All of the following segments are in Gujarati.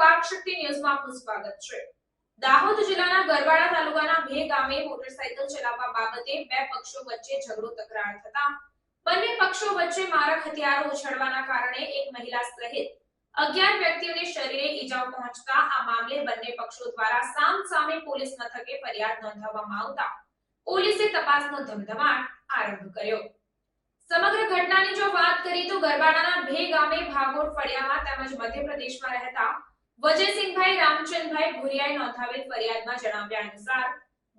વાક શક્તિ ન્યૂઝમાં આપનું સ્વાગત છે. દાહોદ જિલ્લાના ગરવાડા તાલુકાના ભે ગામે મોટરસાયકલ ચલાવવા બાબતે બે પક્ષો વચ્ચે ઝઘડો તકરાર થતા બંને પક્ષો વચ્ચે મારક હથિયારો ઉછળવાના કારણે એક મહિલા સહિત અગિયાર વ્યક્તિઓને શરીરે ઈજાઓ પહોંચતા આ મામલે બંને પક્ષો દ્વારા સામ સામે પોલીસ મથકે ફરિયાદ નોંધાવવામાં આવતા પોલીસે તપાસનો ધમધમાટ આરંભ કર્યો. સમગ્ર ઘટનાની જો વાત કરી તો ગરબાડાના ભે ગામે ભાગોળ ફળિયામાં તેમજ મધ્યપ્રદેશમાં રહેતા વજયસિંહભાઈ રામચંદભાઈ ભુરિયાએ નોંધાવેલ ફરિયાદમાં જણાવ્યા અનુસાર,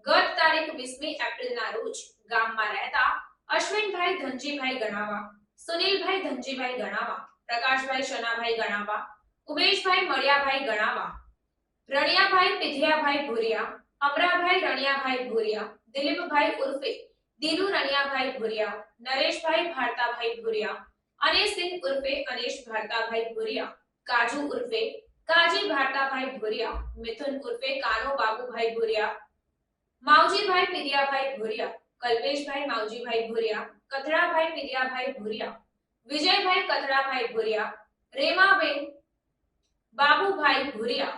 ગત તારીખ 20મી એપ્રિલના રોજ ગામમાં રહેતા અશ્વિનભાઈ ધનજીભાઈ ગણાવા, સુનિલભાઈ ધનજીભાઈ ગણાવા, પ્રકાશભાઈ શનાભાઈ ગણાવા, ઉમેશભાઈ મળિયાભાઈ ગણાવા, રણિયાભાઈ પિધિયાભાઈ ભુરિયા, અમરાભાઈ રણિયાભાઈ ભુરિયા, દિલીપભાઈ ઉર્ફે દિનુ રણિયાભાઈ ભુરિયા, નરેશભાઈ ભારતાભાઈ ભુરિયા અનેશસિંહ ઉર્ફે અનેશ ભારતાભાઈ ભુરિયા, કાજુ ઉર્ફે કાજી ભારતાભાઈ ભોરિયા, મિથુન ઉર્ફે કાનો બાબુભાઈ ભોરિયા, માવજીભાઈ પિરિયાભાઈ ભોરિયા, કલ્પેશભાઈ માવજીભાઈ ભોરિયા કથડાભાઈ પિરિયાભાઈ ભોરિયા, વિજયભાઈ કથડાભાઈ ભોરિયા, રેમાબેન બાબુભાઈ ભોરિયા,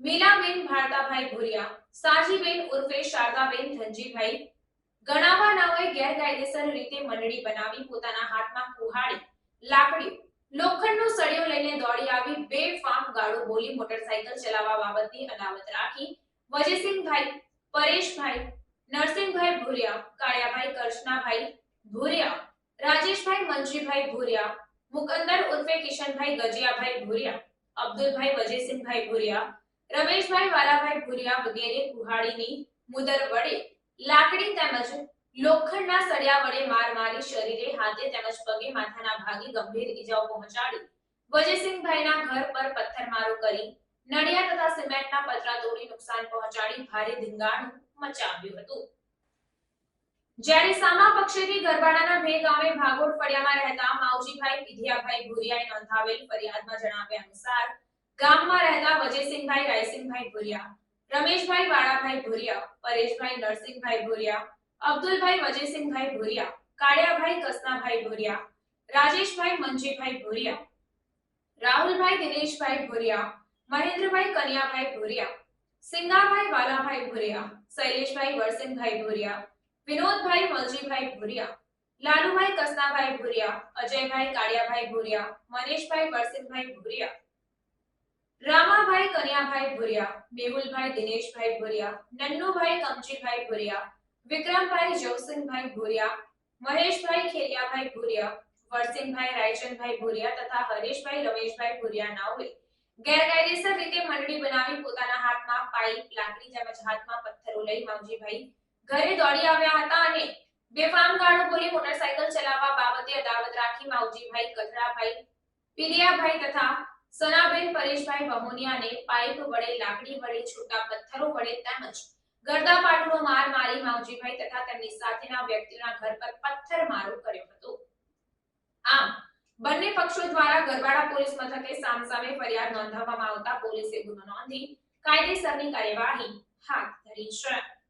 મીલાબેન ભારતાભાઈ ભોરિયા, સાજીબેન ઉર્ફે શારદાબેન ધનજીભાઈ, ગણાવા નાઓએ ગેરકાયદેસર રીતે મંડળી બનાવી પોતાના હાથમાં કુહાડી, લાકડી લોખંડનો સળિયો લઈને દોડી આવી બે ફાર્મ ગાડો બોલી મોટરસાયકલ ચલાવવા બાબતની અદાવત રાખી. વજયસિંહભાઈ પરેશભાઈ, નરસિંહભાઈ ભૂરિયા, કાળિયાભાઈ કરશનાભાઈ ભૂરિયા, રાજેશભાઈ મંજીભાઈ ભૂરિયા, મુકંદર ઉર્ફે કિશનભાઈ ગજિયાભાઈ ભૂરિયા, અબ્દુલભાઈ વજયસિંહભાઈ ભૂરિયા, રમેશભાઈ વાલાભાઈ ભૂરિયા વગેરે કુહાડીની મુદર વડે લાકડી તેમજ લોખંડના સળિયા વડે માર મારી શરીરે હાથે તેમજ પગે માથાના ભાગે ગંભીર ઈજાઓ પહોંચાડી. વજયસિંહભાઈના ઘર પર પથ્થરમારો કરી નડિયા તથા સિમેન્ટના પતરા તોડી નુકસાન પહોંચાડી ભારે ધીંગાણ મચાવ્યું હતું. જ્યારે સામા પક્ષેથી ગરબાડાના ભે ગામે ભાગોળ ફળિયામાં રહેતા માવજીભાઈ વિધિયાભાઈ ભુરિયાએ નોંધાવેલ ફરિયાદમાં જણાવ્યા અનુસાર, ગામમાં રહેતા વજયસિંહભાઈ, રાયસિંહભાઈ ભુરિયા, રમેશભાઈ, વાળાભાઈ ભુરિયા, પરેશભાઈ, નરસિંહભાઈ ભુરિયા અબ્દુલભાઈ વજયસિંહભાઈ ભોરિયા, કાળિયાભાઈ કસનાભાઈ ભોરિયા, રાજેશભાઈ મંજીભાઈ ભોરિયા, રાહુલભાઈ દિનેશભાઈ ભોરિયા, મહેન્દ્રભાઈ કનિયાભાઈ ભોરિયા, સિંગાભાઈ વાલાભાઈ ભોરિયા, શૈલેષભાઈ વરસિંહભાઈ ભોરિયા, વિનોદભાઈ વલજીભાઈ ભોરિયા, લાલુભાઈ કસનાભાઈ ભુરિયા, અજયભાઈ કાળિયાભાઈ ભુરિયા, મનીષભાઈ વરસિંહભાઈ ભુરિયા, રામાભાઈ કનિયાભાઈ ભુરિયા, મેહુલભાઈ દિનેશભાઈ ભુરિયા, નન્નુભાઈ કમજીભાઈ ભુરિયા વિક્રમભાઈ જવસિંહભાઈ ભુરિયા, મહેશભાઈ ખેલિયાભાઈ ભુરિયા, વરસિંહભાઈ રાયચંદભાઈ ભુરિયા તથા હરેશભાઈ રમેશભાઈ ભુરિયા નાઓએ ગેરકાયદેસર રીતે મંડળી બનાવી પોતાના હાથમાં પાઇપ, લાકડી તેમજ હાથમાં પથ્થરો લઈ માવજીભાઈ ઘરે દોડી આવ્યા હતા અને બેફામ ગાળો બોલી મોટરસાયકલ ચલાવવા બાબતે અદાવત રાખી માવજીભાઈ કથરાભાઈ પીલિયાભાઈ તથા સનાબેન પરેશભાઈ બમોનિયાને પાઇપ વડે, લાકડી વડે, છૂટા પથ્થરો વડે તેમજ ગરદાપાટનો માર મારી માવજીભાઈ તથા તેમની સાથેના વ્યક્તિના ઘર પર પથ્થરમારો કર્યો હતો. આમ, બંને પક્ષો દ્વારા ગરવાડા પોલીસ મથકે સામસામે ફરિયાદ નોંધાવવામાં આવતા પોલીસે ગુનો નોંધી કાયદેસરની કાર્યવાહી હાથ ધરી છે.